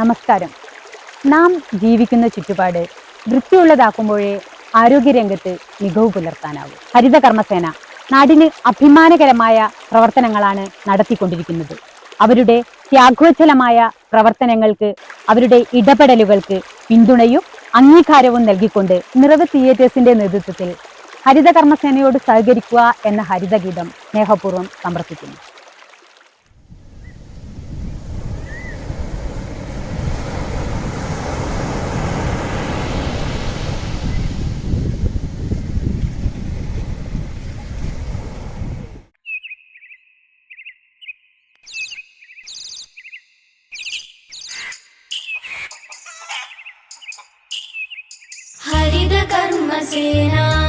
നമസ്കാരം. നാം ജീവിക്കുന്ന ചുറ്റുപാട് വൃത്തിയുള്ളതാക്കുമ്പോഴേ ആരോഗ്യരംഗത്ത് മികവ് പുലർത്താനാവൂ. ഹരിത കർമ്മസേന നാടിന് അഭിമാനകരമായ പ്രവർത്തനങ്ങളാണ് നടത്തിക്കൊണ്ടിരിക്കുന്നത്. അവരുടെ ത്യാഗോജ്ജലമായ പ്രവർത്തനങ്ങൾക്ക് അവരുടെ ഇടപെടലുകൾക്ക് പിന്തുണയും അംഗീകാരവും നൽകിക്കൊണ്ട് നിറവ് തിയേറ്റേഴ്സിന്റെ നേതൃത്വത്തിൽ ഹരിത കർമ്മസേനയോട് സഹകരിക്കുക എന്ന ഹരിതഗീതം സ്നേഹപൂർവം സമർപ്പിക്കുന്നു ഹരിത കർമ്മസേന